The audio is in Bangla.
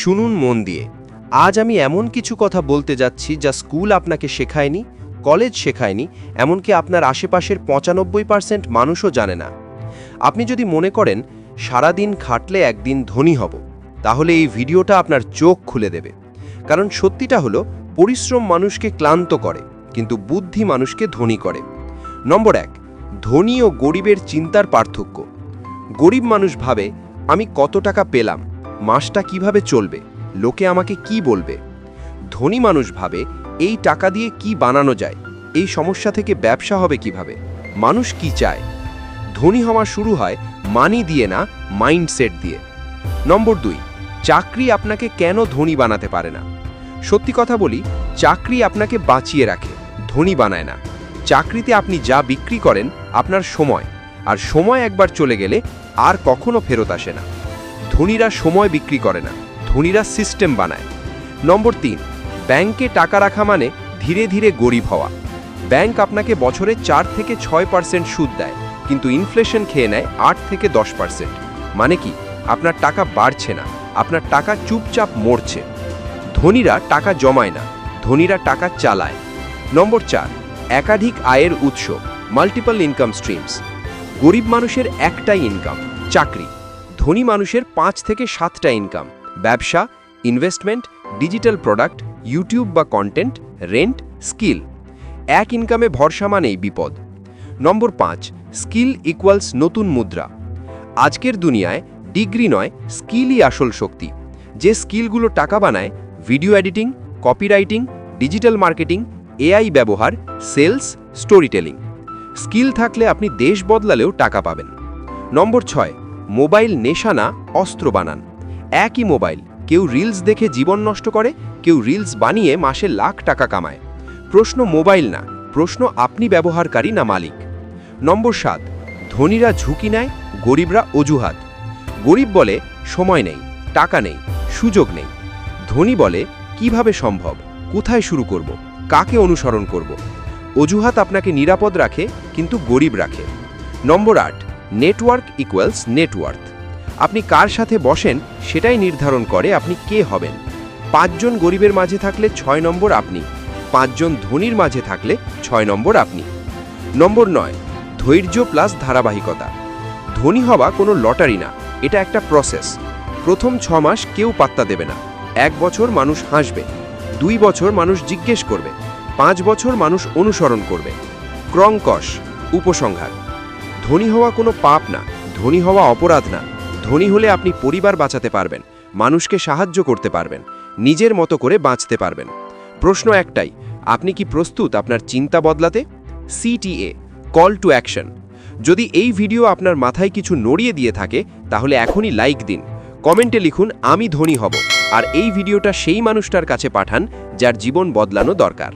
শুনুন মন দিয়ে। আজ আমি এমন কিছু কথা বলতে যাচ্ছি যা স্কুল আপনাকে শেখায়নি, কলেজ শেখায়নি, এমনকি আপনার আশেপাশের পঁচানব্বই পার্সেন্ট মানুষও জানে না। আপনি যদি মনে করেন, সারাদিন খাটলে একদিন ধনী হব, তাহলে এই ভিডিওটা আপনার চোখ খুলে দেবে। কারণ সত্যিটা হলো, পরিশ্রম মানুষকে ক্লান্ত করে, কিন্তু বুদ্ধি মানুষকে ধনী করে। নম্বর এক, ধনী ও গরিবের চিন্তার পার্থক্য। গরিব মানুষ ভাবে, আমি কত টাকা পেলাম মাসটা কীভাবে চলবে? লোকে আমাকে কি বলবে? ধনী মানুষ ভাবে, এই টাকা দিয়ে কি বানানো যায়? এই সমস্যা থেকে ব্যবসা হবে কীভাবে? মানুষ কি চায়? ধনী হওয়া শুরু হয় মানি দিয়ে না মাইন্ডসেট দিয়ে। নম্বর দুই, চাকরি আপনাকে কেন ধনী বানাতে পারে না? সত্যি কথা বলি, চাকরি আপনাকে বাঁচিয়ে রাখে, ধনী বানায় না। চাকরিতে আপনি যা বিক্রি করেন, আপনার সময়। আর সময় একবার চলে গেলে আর কখনো ফেরত আসে না। ধনীরা সময় বিক্রি করে না, ধনীরা সিস্টেম বানায়। নম্বর তিন, ব্যাংকে টাকা রাখা মানে ধীরে ধীরে গরিব হওয়া। ব্যাংক আপনাকে বছরে চার থেকে ছয় পার্সেন্ট সুদ দেয়, কিন্তু ইনফ্লেশন খেয়ে নেয় আট থেকে দশ পার্সেন্ট মানে কি, আপনার টাকা বাড়ছে না, আপনার টাকা চুপচাপ মরছে। ধনীরা টাকা জমায় না, ধনীরা টাকা চালায়। নম্বর চার, একাধিক আয়ের উৎস মাল্টিপল ইনকাম স্ট্রিমস গরিব মানুষের একটাই ইনকাম চাকরি। ধনী মানুষের পাঁচ থেকে সাতটা ইনকাম ব্যবসা ইনভেস্টমেন্ট ডিজিটাল প্রোডাক্ট ইউটিউব বা কন্টেন্ট রেন্ট স্কিল এক ইনকামে ভরসা মানেই বিপদ। নম্বর পাঁচ স্কিল ইকুয়ালস নতুন মুদ্রা। আজকের দুনিয়ায় ডিগ্রি নয় স্কিলই আসল শক্তি। যে স্কিলগুলো টাকা বানায় video editing copywriting digital marketing AI ব্যবহার সেলস স্টোরি টেলিং স্কিল থাকলে আপনি দেশ বদলালেও টাকা পাবেন। নম্বর ছয় মোবাইল নেশানা অস্ত্র বানান। একই মোবাইল, কেউ রিলস দেখে জীবন নষ্ট করে, কেউ রিলস বানিয়ে মাসে লাখ টাকা কামায়। প্রশ্ন মোবাইল না, প্রশ্ন আপনি ব্যবহারকারী না মালিক। নম্বর সাত, ধনীরা ঝুঁকি নেয়, গরিবরা অজুহাত। গরিব বলে, সময় নেই, টাকা নেই, সুযোগ নেই। ধনী বলে, কীভাবে সম্ভব, কোথায় শুরু করব, কাকে অনুসরণ করব? অজুহাত আপনাকে নিরাপদ রাখে, কিন্তু গরিব রাখে। নম্বর আট নেটওয়ার্ক ইকুয়ালস নেটওয়ার্থ আপনি কার সাথে বসেন সেটাই নির্ধারণ করে আপনি কে হবেন। পাঁচজন গরিবের মাঝে থাকলে ছয় নম্বর আপনি, পাঁচজন ধনীর মাঝে থাকলে ছয় নম্বর আপনি। নম্বর নয়, ধৈর্য প্লাস ধারাবাহিকতা। ধনী হওয়া কোনো লটারি না, এটা একটা প্রসেস প্রথম ছ মাস কেউ পাত্তা দেবে না, এক বছর মানুষ হাসবে, দুই বছর মানুষ জিজ্ঞেস করবে, পাঁচ বছর মানুষ অনুসরণ করবে। ক্রংকশ, উপসংহার। ধনী হওয়া কোনো পাপ না, ধনী হওয়া অপরাধ না। ধনী হলে আপনি পরিবার বাঁচাতে পারবেন, মানুষকে সাহায্য করতে পারবেন, নিজের মতো করে বাঁচতে পারবেন। প্রশ্ন একটাই, আপনি কি প্রস্তুত আপনার চিন্তা বদলাতে? সিটিএ কল টু অ্যাকশন যদি এই ভিডিও আপনার মাথায় কিছু নড়িয়ে দিয়ে থাকে, তাহলে এখনই লাইক দিন। কমেন্টে লিখুন, আমি ধনী হব। আর এই ভিডিওটা সেই মানুষটার কাছে পাঠান, যার জীবন বদলানো দরকার।